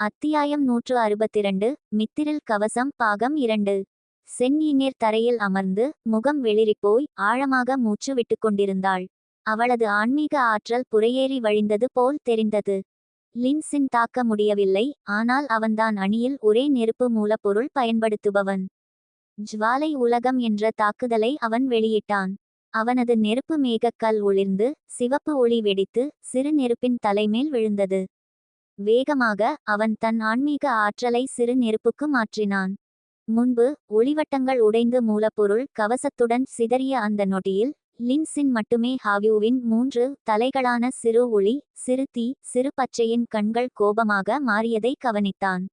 அத்தியாயம் நூற்று அறுபத்திரண்டு மித்திரில் கவசம் பாகம் இரண்டு. செந்நீர் தரையில் அமர்ந்து முகம் வெளிரிப்போய் ஆழமாக மூச்சு விட்டுக்கொண்டிருந்தாள் அவளது ஆன்மீக ஆற்றல் புறையேறி வழிந்தது போல் தெரிந்தது. லின்சின் தாக்க முடியவில்லை ஆனால் அவன்தான் அணியில் ஒரே நெருப்பு மூலப்பொருள் பயன்படுத்துபவன். ஜுவாலை உலகம் என்ற தாக்குதலை அவன் வெளியிட்டான். அவனது நெருப்பு மேகக்கல் ஒளிர்ந்து சிவப்பு ஒளி வெடித்து சிறு நெருப்பின் தலைமேல் விழுந்தது. வேகமாக அவன் தன் ஆன்மீக ஆற்றலை சிறு நெருப்புக்கு மாற்றினான். முன்பு ஒளிவட்டங்கள் உடைந்து மூலப்பொருள் கவசத்துடன் சிதறிய அந்த நொடியில் லின்சின் மட்டுமே ஹாவியூவின் மூன்று தலைகளான சிறு ஒளி சிறு தீ சிறு பச்சையின் கண்கள் கோபமாக மாறியதை கவனித்தான்.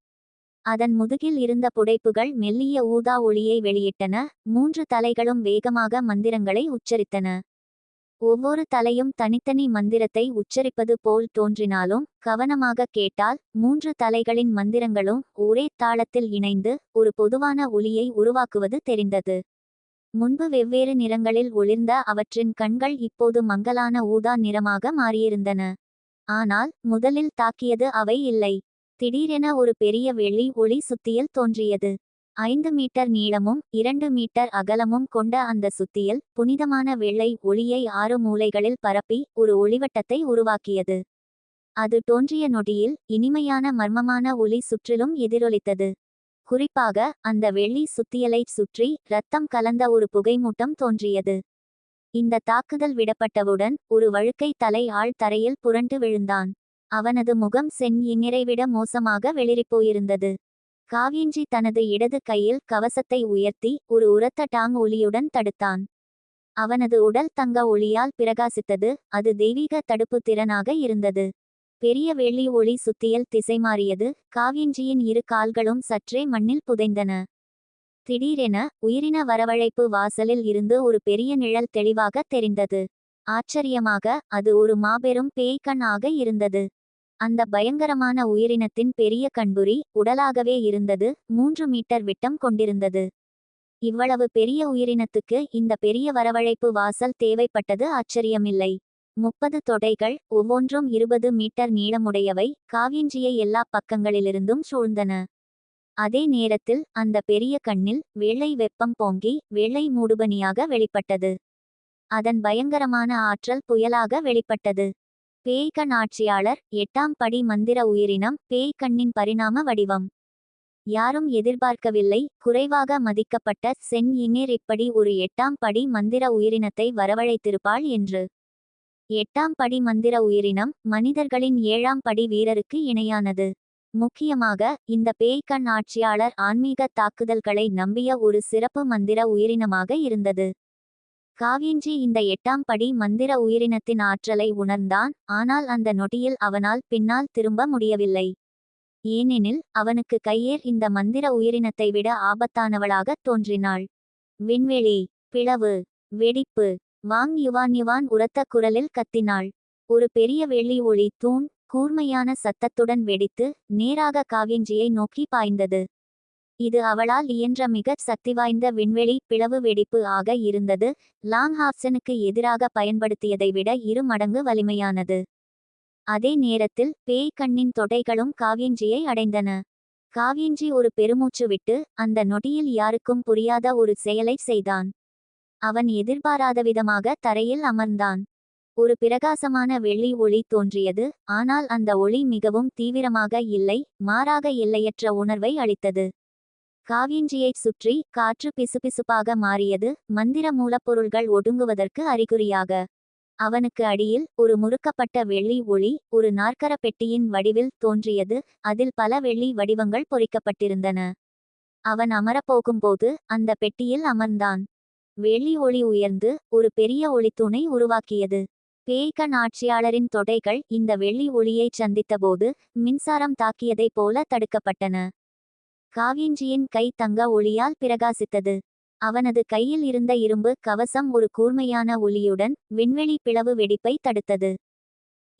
அதன் முதுகில் இருந்த புடைப்புகள் மெல்லிய ஊதா ஒளியை வெளியிட்டன மூன்று தலைகளும் வேகமாக மந்திரங்களை உச்சரித்தன. ஒவ்வொரு தலையும் தனித்தனி மந்திரத்தை உச்சரிப்பது போல் தோன்றினாலும் கவனமாக கேட்டால் மூன்று தலைகளின் மந்திரங்களும் ஒரே தாளத்தில் இணைந்து ஒரு பொதுவான ஒளியை உருவாக்குவது தெரிந்தது. முன்பு வெவ்வேறு நிறங்களில் ஒளிர்ந்த அவற்றின் கண்கள் இப்போது மங்கலான ஊதா நிறமாக மாறியிருந்தன. ஆனால் முதலில் தாக்கியது அவை இல்லை. திடீரென ஒரு பெரிய வெள்ளி ஒளி சுத்தியில் தோன்றியது. ஐந்து மீட்டர் நீளமும் இரண்டு மீட்டர் அகலமும் கொண்ட அந்த சுத்தியில் புனிதமான வெள்ளை ஒளியை ஆறு மூலைகளில் பரப்பி ஒரு ஒளிவட்டத்தை உருவாக்கியது. அது தோன்றிய நொடியில் இனிமையான மர்மமான ஒளி சுற்றிலும் எதிரொலித்தது. குறிப்பாக அந்த வெள்ளி சுத்தியலைச் சுற்றி இரத்தம் கலந்த ஒரு புகைமூட்டம் தோன்றியது. இந்த தாக்குதல் விடப்பட்டவுடன் ஒரு வழுக்கை தலை ஆள் தரையில் புரண்டு விழுந்தான். அவனது முகம் சென் இந்நிறைவிட மோசமாக வெளிரிப்போயிருந்தது காவியஞ்சி தனது இடது கையில் கவசத்தை உயர்த்தி ஒரு உரத்த டாங் ஒளியுடன் தடுத்தான். அவனது உடல் தங்க ஒளியால் பிரகாசித்தது அது தெய்வீக தடுப்பு திறனாக இருந்தது. பெரிய வெள்ளி ஒளி சுத்தியல் திசை மாறியது காவியஞ்சியின் இரு கால்களும் சற்றே மண்ணில் புதைந்தன. திடீரென உயிரின வரவழைப்பு வாசலில் இருந்து ஒரு பெரிய நிழல் தெளிவாக தெரிந்தது. ஆச்சரியமாக அது ஒரு மாபெரும் பேய்கண் ஆக இருந்தது. அந்த பயங்கரமான உயிரினத்தின் பெரிய கண்புரி உடலாகவே இருந்தது மூன்று மீட்டர் விட்டம் கொண்டிருந்தது. இவ்வளவு பெரிய உயிரினத்துக்கு இந்த பெரிய வரவழைப்பு வாசல் தேவைப்பட்டது ஆச்சரியமில்லை. முப்பது தொடைகள் ஒவ்வொன்றும் இருபது மீட்டர் நீளமுடையவை காவியஞ்சியை எல்லா பக்கங்களிலிருந்தும் சூழ்ந்தன. அதே நேரத்தில் அந்த பெரிய கண்ணில் வெள்ளை வெப்பம் பொங்கி வெள்ளை மூடுபனியாக வெளிப்பட்டது. அதன் பயங்கரமான ஆற்றல் புயலாக வெளிப்பட்டது. பேய்கண் ஆட்சியாளர் எட்டாம் படி மந்திர உயிரினம் பேய்கண்ணின் பரிணாம வடிவம். யாரும் எதிர்பார்க்கவில்லை குறைவாக மதிக்கப்பட்ட சென் இனிர் இப்படி ஒரு எட்டாம் படி மந்திர உயிரினத்தை வரவழைத்திருப்பாள் என்று. எட்டாம் படி மந்திர உயிரினம் மனிதர்களின் ஏழாம் படி வீரருக்கு இணையானது. முக்கியமாக இந்த பேய்கண் ஆட்சியாளர் ஆன்மீக தாக்குதல்களை நம்பிய ஒரு சிறப்பு மந்திர உயிரினமாக இருந்தது. காவியஞ்சி இந்த எட்டாம் படி மந்திர உயிரினத்தின் ஆற்றலை உணர்ந்தான் ஆனால் அந்த நொடியில் அவனால் பின்னால் திரும்ப முடியவில்லை. ஏனெனில் அவனுக்கு கையேர் இந்த மந்திர உயிரினத்தை விட ஆபத்தானவளாகத் தோன்றினாள். விண்வெளி பிளவு வெடிப்பு வாங் யுவான் யுவான் உரத்த குரலில் கத்தினாள். ஒரு பெரிய வெள்ளி ஒளி தூண் கூர்மையான சத்தத்துடன் வெடித்து நேராக காவியஞ்சியை நோக்கி பாய்ந்தது. இது அவளால் இயன்ற மிகச் சக்திவாய்ந்த விண்வெளி பிளவு வெடிப்பு ஆக இருந்தது. லாங் ஹாப்சனுக்கு எதிராக பயன்படுத்தியதை விட இரு மடங்கு வலிமையானது. அதே நேரத்தில் பேய் கண்ணின் தொடைகளும் காவியஞ்சியை அடைந்தன. காவியஞ்சி ஒரு பெருமூச்சு விட்டு அந்த நொடியில் யாருக்கும் புரியாத ஒரு செயலை செய்தான். அவன் எதிர்பாராத விதமாக தரையில் அமர்ந்தான். ஒரு பிரகாசமான வெள்ளி ஒளி தோன்றியது. ஆனால் அந்த ஒளி மிகவும் தீவிரமாக இல்லை மாறாக எல்லையற்ற உணர்வை அளித்தது. காவியஞ்சியைச் சுற்றி காற்று பிசுபிசுப்பாக மாறியது மந்திர மூலப்பொருள்கள் ஒடுங்குவதற்கு அறிகுறியாக. அவனுக்கு அடியில் ஒரு முறுக்கப்பட்ட வெள்ளி ஒளி ஒரு நாற்கர பெட்டியின் வடிவில் தோன்றியது அதில் பல வெள்ளி வடிவங்கள் பொறிக்கப்பட்டிருந்தன. அவன் அமரப்போகும்போது அந்த பெட்டியில் அமர்ந்தான். வெள்ளி ஒளி உயர்ந்து ஒரு பெரிய ஒளித்தூணை உருவாக்கியது. பேய்கண் ஆட்சியாளரின் தொடைகள் இந்த வெள்ளி ஒளியைச் சந்தித்தபோது மின்சாரம் தாக்கியதைப் போல தடுக்கப்பட்டன. காவியஞ்சியின் கை தங்க ஒளியால் பிரகாசித்தது. அவனது கையில் இருந்த இரும்பு கவசம் ஒரு கூர்மையான ஒளியுடன் விண்வெளி பிளவு வெடிப்பை தடுத்தது.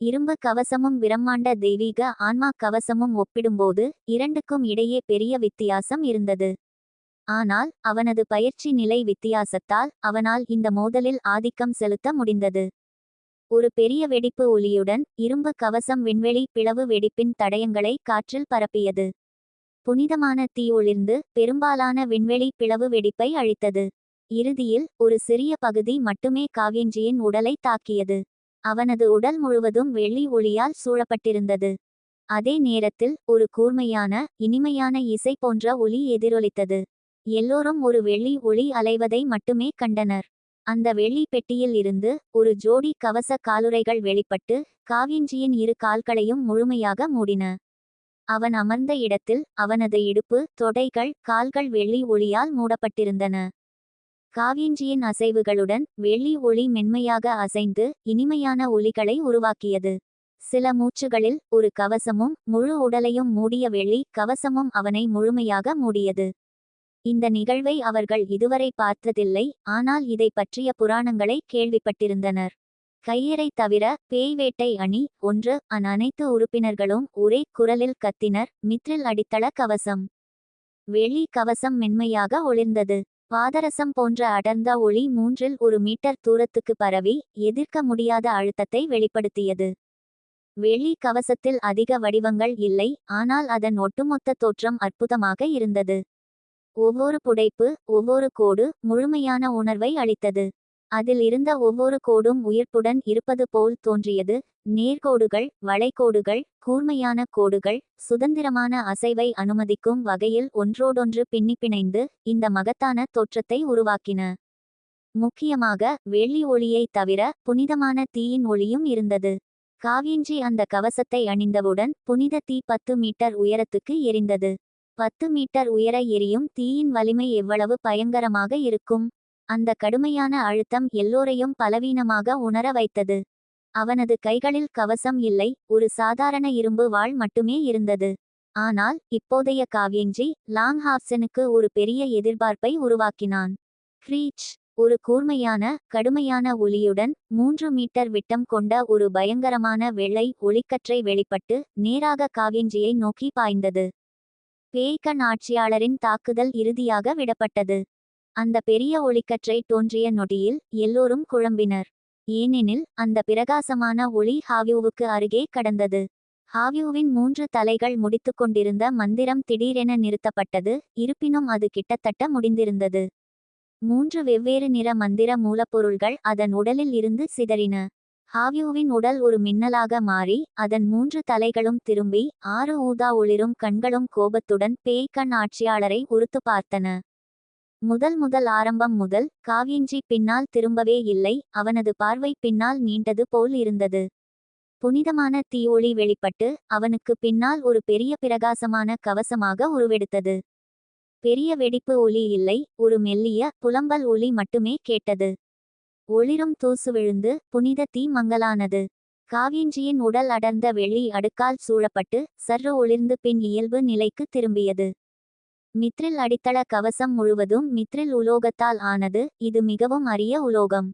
இரும்பு கவசமும் பிரம்மாண்ட தெய்வீக ஆன்மா கவசமும் ஒப்பிடும்போது இரண்டுக்கும் இடையே பெரிய வித்தியாசம் இருந்தது. ஆனால் அவனது பயிற்சி நிலை வித்தியாசத்தால் அவனால் இந்த மோதலில் ஆதிக்கம் செலுத்த முடிந்தது. ஒரு பெரிய வெடிப்பு ஒலியுடன் இரும்பு கவசம் விண்வெளி பிளவு வெடிப்பின் தடயங்களை காற்றில் பரப்பியது. புனிதமான தீ ஒளிர்ந்து பெரும்பாலான விண்வெளி பிளவு வெடிப்பை அழித்தது. இறுதியில் ஒரு சிறிய பகுதி மட்டுமே காவியஞ்சியின் உடலை தாக்கியது. அவனது உடல் முழுவதும் வெள்ளி ஒளியால் சூழப்பட்டிருந்தது. அதே நேரத்தில் ஒரு கூர்மையான இனிமையான இசை போன்ற ஒளி எதிரொலித்தது. எல்லோரும் ஒரு வெள்ளி ஒளி அலைவதை மட்டுமே கண்டனர். அந்த வெள்ளி பெட்டியில் இருந்து ஒரு ஜோடி கவச காலுறைகள் வெளிப்பட்டு காவியஞ்சியின் இரு கால்களையும் முழுமையாக மூடின. அவன் அமர்ந்த இடத்தில் அவனது இடுப்பு தொடைகள் கால்கள் வெள்ளி ஒளியால் மூடப்பட்டிருந்தன. காவியஞ்சியின் அசைவுகளுடன் வெள்ளி ஒளி மென்மையாக அசைந்து இனிமையான ஒலிகளை உருவாக்கியது. சில மூச்சுகளில் ஒரு கவசமும் முழு உடலையும் மூடிய வெள்ளி கவசமும் அவனை முழுமையாக மூடியது. இந்த நிகழ்வை அவர்கள் இதுவரை பார்த்ததில்லை ஆனால் இதை பற்றிய புராணங்களை கேள்விப்பட்டிருந்தனர். கையறை தவிர பேய் வேட்டை அணி ஒன்று அன் அனைத்து உறுப்பினர்களும் ஒரே குரலில் கத்தினர் மித்ரில் அடித்தள கவசம். வெளி கவசம் மென்மையாக ஒளிர்ந்தது. பாதரசம் போன்ற அடர்ந்த ஒளி மூன்றில் ஒரு மீட்டர் தூரத்துக்கு பரவி எதிர்க்க முடியாத அழுத்தத்தை வெளிப்படுத்தியது. வெளி கவசத்தில் அதிக வடிவங்கள் இல்லை ஆனால் அதன் ஒட்டுமொத்த தோற்றம் அற்புதமாக இருந்தது. ஒவ்வொரு புடைப்பு ஒவ்வொரு கோடு முழுமையான உணர்வை அளித்தது. அதில் இருந்த ஒவ்வொரு கோடும் உயிர்ப்புடன் இருப்பது போல் தோன்றியது. நேர்கோடுகள் வளைகோடுகள் கூர்மையான கோடுகள் சுதந்திரமான அசைவை அனுமதிக்கும் வகையில் ஒன்றோடொன்று பின்னிப்பிணைந்து இந்த மகத்தான தோற்றத்தை உருவாக்கின. முக்கியமாக வெள்ளி ஒளியை தவிர புனிதமான தீயின் ஒளியும் இருந்தது. காவியஞ்சி அந்த கவசத்தை அணிந்தவுடன் புனித தீ பத்து மீட்டர் உயரத்துக்கு எரிந்தது. பத்து மீட்டர் உயர எரியும் தீயின் வலிமை எவ்வளவு பயங்கரமாக இருக்கும்? அந்த கடுமையான அழுத்தம் எல்லோரையும் பலவீனமாக உணர வைத்தது. அவனது கைகளில் கவசம் இல்லை ஒரு சாதாரண இரும்பு வாள் மட்டுமே இருந்தது. ஆனால் இப்போதைய காவியஞ்சி லாங் ஹாப்சனுக்கு ஒரு பெரிய எதிர்பார்ப்பை உருவாக்கினான். க்ரீச் ஒரு கூர்மையான கடுமையான ஒலியுடன் மூன்று மீட்டர் விட்டம் கொண்ட ஒரு பயங்கரமான வெள்ளை ஒளிக்கற்றை வெளிப்பட்டு நேராக காவியஞ்சியை நோக்கி பாய்ந்தது. பேய்கண் ஆட்சியாளரின் தாக்குதல் இறுதியாக விடப்பட்டது. அந்த பெரிய ஒளிக்கற்றை தோன்றிய நொடியில் எல்லோரும் குழம்பினர். ஏனெனில் அந்த பிரகாசமான ஒளி ஹாவியூவுக்கு அருகே கடந்தது. ஹாவியூவின் மூன்று தலைகள் முடித்துக்கொண்டிருந்த மந்திரம் திடீரென நிறுத்தப்பட்டது இருப்பினும் அது கிட்டத்தட்ட முடிந்திருந்தது. மூன்று வெவ்வேறு நிற மந்திர மூலப்பொருள்கள் அதன் உடலில் இருந்து சிதறின. ஹாவியூவின் உடல் ஒரு மின்னலாக மாறி அதன் மூன்று தலைகளும் திரும்பி ஆறு ஊதா ஒளிரும் கண்களும் கோபத்துடன் பேய்கண் ஆட்சியாளரை உறுத்து பார்த்தன. முதல் முதல் ஆரம்பம் முதல் காவியஞ்சி பின்னால் திரும்பவே இல்லை அவனது பார்வை பின்னால் நீண்டது போல் இருந்தது. புனிதமான தீயொளி வெளிப்பட்டு அவனுக்கு பின்னால் ஒரு பெரிய பிரகாசமான கவசமாக உருவெடுத்தது. பெரிய வெடிப்பு ஒலி இல்லை ஒரு மெல்லிய புலம்பல் ஒலி மட்டுமே கேட்டது. ஒளிரும் தூசு விழுந்து புனித தீ மங்கலானது. காவியஞ்சியின் உடல் அடர்ந்த வெளி அடுக்கால் சூழப்பட்டு சற்று ஒளிர்ந்து பின் இயல்பு நிலைக்கு திரும்பியது. மித்ரில் அடித்தள கவசம் முழுவதும் மித்ரில் உலோகத்தால் ஆனது இது மிகவும் அரிய உலோகம்.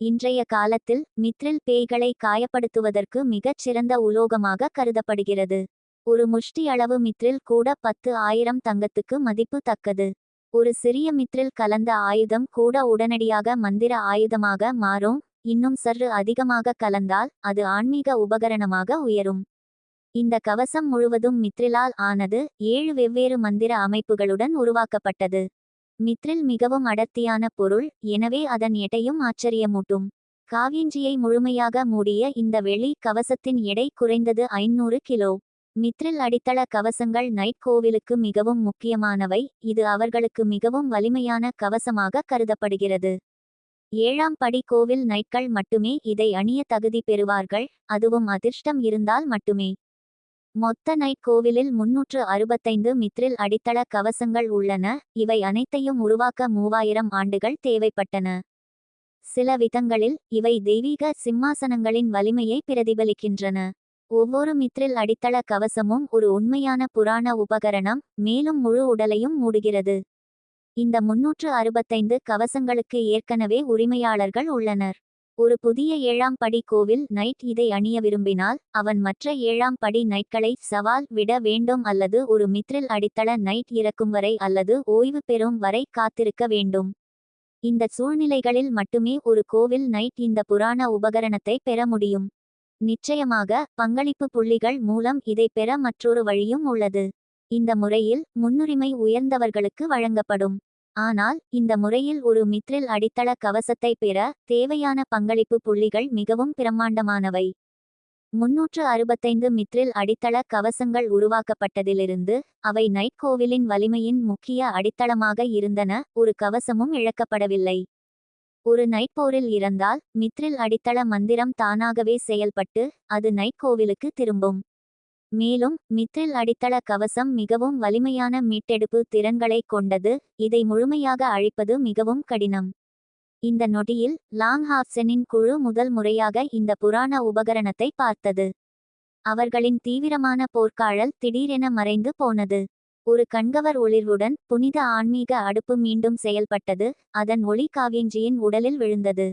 இன்றைய காலத்தில் மித்ரில் பேய்களை காயப்படுத்துவதற்கு மிகச் சிறந்த உலோகமாக கருதப்படுகிறது. ஒரு முஷ்டி அளவு மித்ரில் கூட பத்து ஆயிரம் தங்கத்துக்கு மதிப்பு தக்கது. ஒரு சிறிய மித்ரில் கலந்த ஆயுதம் கூட உடனடியாக மந்திர ஆயுதமாக மாறும் இன்னும் சற்று அதிகமாக கலந்தால் அது ஆன்மீக உபகரணமாக உயரும். இந்த கவசம் முழுவதும் மித்ரிலால் ஆனது ஏழு வெவ்வேறு மந்திர அமைப்புகளுடன் உருவாக்கப்பட்டது. மித்ரில் மிகவும் அடர்த்தியான பொருள் எனவே அதன் எடையும் ஆச்சரியமூட்டும். காவியஞ்சியை முழுமையாக மூடிய இந்த வெளி கவசத்தின் எடை குறைந்தது ஐநூறு கிலோ. மித்ரில் அடித்தள கவசங்கள் நைட் கோவிலுக்கு மிகவும் முக்கியமானவை இது அவர்களுக்கு மிகவும் வலிமையான கவசமாக கருதப்படுகிறது. ஏழாம் படி கோவில் நைட்கள் மட்டுமே இதை அணிய தகுதி பெறுவார்கள் அதுவும் அதிர்ஷ்டம் இருந்தால் மட்டுமே. மொத்த நைட் கோவிலில் முன்னூற்று அறுபத்தைந்து மித்ரில் அடித்தள கவசங்கள் உள்ளன. இவை அனைத்தையும் உருவாக்க மூவாயிரம் ஆண்டுகள் தேவைப்பட்டன. சில விதங்களில் இவை தெய்வீக சிம்மாசனங்களின் வலிமையை பிரதிபலிக்கின்றன. ஒவ்வொரு மித்ரில் அடித்தள கவசமும் ஒரு உண்மையான புராண உபகரணம் மேலும் முழு உடலையும் மூடுகிறது. இந்த முன்னூற்று அறுபத்தைந்து கவசங்களுக்கு ஏற்கனவே உரிமையாளர்கள் உள்ளனர். ஒரு புதிய ஏழாம் படி கோவில் நைட் இதை அணிய விரும்பினால் அவன் மற்ற ஏழாம் படி நைட்களை சவால் விட வேண்டும் அல்லது ஒரு மித்ரில் அடித்தள நைட் இறக்கும் வரை அல்லது ஓய்வு பெறும் வரை காத்திருக்க வேண்டும். இந்த சூழ்நிலைகளில் மட்டுமே ஒரு கோவில் நைட் இந்த புராண உபகரணத்தை பெற முடியும். நிச்சயமாக பங்களிப்பு புள்ளிகள் மூலம் இதை பெற மற்றொரு வழியும் உள்ளது. இந்த முறையில் முன்னுரிமை உயர்ந்தவர்களுக்கு வழங்கப்படும். ஆனால் இந்த முறையில் ஒரு மித்ரில் அடித்தள கவசத்தை பெற தேவையான பங்களிப்பு புள்ளிகள் மிகவும் பிரம்மாண்டமானவை. முன்னூற்று அறுபத்தைந்து மித்ரில் அடித்தள கவசங்கள் உருவாக்கப்பட்டதிலிருந்து அவை நைட் கோவிலின் வலிமையின் முக்கிய அடித்தளமாக இருந்தன ஒரு கவசமும் இழக்கப்படவில்லை. ஒரு நைட் போரில் இறந்தால் மித்ரில் அடித்தள மந்திரம் தானாகவே செயல்பட்டு அது நைட் கோவிலுக்கு திரும்பும். மேலும் மித்ரில் அடித்தள கவசம் மிகவும் வலிமையான மீட்டெடுப்பு திறன்களை கொண்டது இதை முழுமையாக அழிப்பது மிகவும் கடினம். இந்த நொடியில் லாங் ஹாப்சனின் குழு முதல் முறையாக இந்த புராண உபகரணத்தை பார்த்தது. அவர்களின் தீவிரமான போர்க்காழல் திடீரென மறைந்து போனது. ஒரு கண்கவர் ஒளிர்வுடன் புனித ஆன்மீக அடுப்பு மீண்டும் செயல்பட்டது அதன் ஒளி காவியஞ்சியின் உடலில் விழுந்தது.